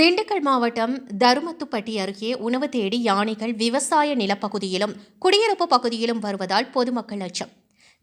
திண்டுக்கல் மாவட்டம் தருமத்துப்பட்டி அருகே உணவு தேடி யானைகள் விவசாய நிலப்பகுதியிலும் குடியிருப்பு பகுதியிலும் வருவதால் பொதுமக்கள் அச்சம்.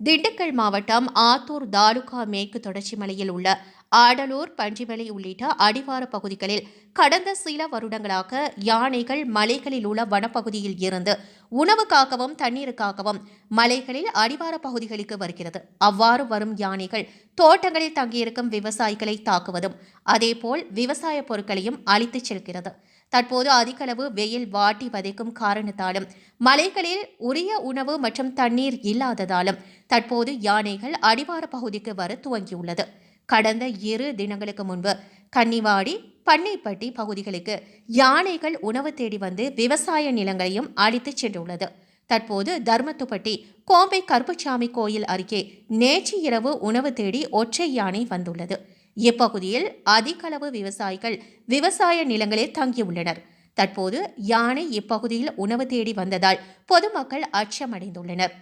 திண்டுக்கல் மாவட்டம் ஆத்தூர் தாலுகா மேற்கு தொடர்ச்சி மலையில் உள்ள ஆடலூர் பஞ்சிமலை உள்ளிட்ட அடிவார பகுதிகளில் கடந்த சில வருடங்களாக யானைகள் மலைகளில் உள்ள வனப்பகுதியில் இருந்து உணவுக்காகவும் தண்ணீருக்காகவும் மலைகளில் அடிவார பகுதிகளுக்கு வருகிறது. அவ்வாறு வரும் யானைகள் தோட்டங்களில் தங்கியிருக்கும் விவசாயிகளை தாக்குவதும் அதேபோல் விவசாய பொருட்களையும் அழித்துச் செல்கிறது. தற்போது அதிகளவு வெயில் வாட்டி வதைக்கும் காரணத்தாலும் மலைகளில் உரிய உணவு மற்றும் தண்ணீர் இல்லாததாலும் தற்போது யானைகள் அடிவார பகுதிக்கு வர துவங்கியுள்ளது. கடந்த இரு தினங்களுக்கு முன்பு கன்னிவாடி பண்ணைப்பட்டி பகுதிகளுக்கு யானைகள் உணவு தேடி வந்து விவசாய நிலங்களையும் அழித்துச் சென்றுள்ளது. தற்போது தர்மத்துப்பட்டி கோம்பை கருப்புச்சாமி கோயில் அருகே நேற்று இரவு உணவு தேடி ஒற்றை யானை வந்துள்ளது. இப்பகுதியில் அதிகளவு விவசாயிகள் விவசாய நிலங்களில் தங்கியுள்ளனர். தற்போது யானை இப்பகுதியில் உணவு தேடி வந்ததால் பொதுமக்கள் அச்சமடைந்துள்ளனர்.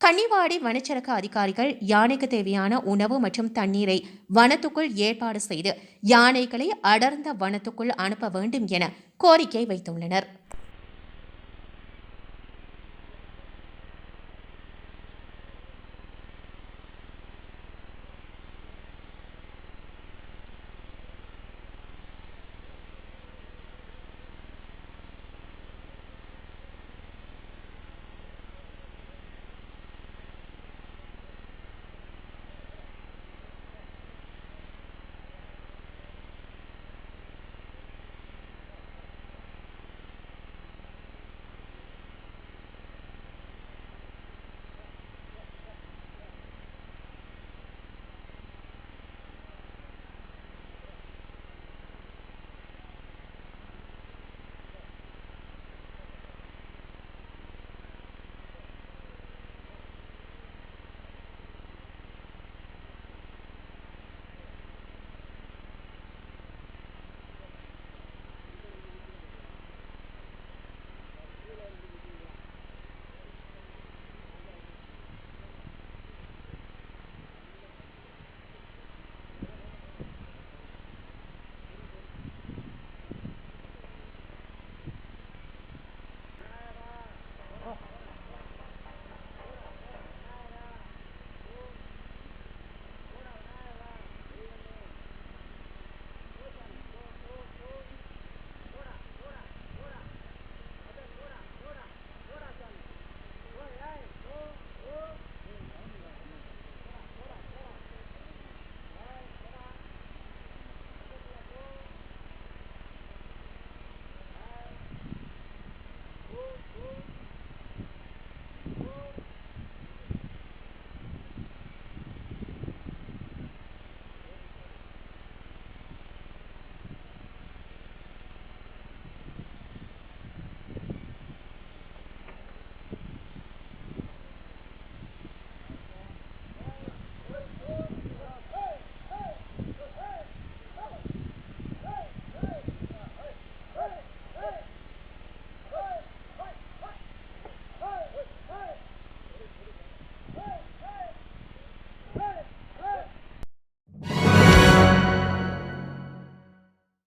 கன்னிவாடி வனச்சரக அதிகாரிகள் யானைக்கு தேவையான உணவு மற்றும் தண்ணீரை வனத்துக்குள் ஏற்பாடு செய்து யானைகளை அடர்ந்த வனத்துக்குள் அனுப்ப வேண்டும் என கோரிக்கை வைத்துள்ளனர்.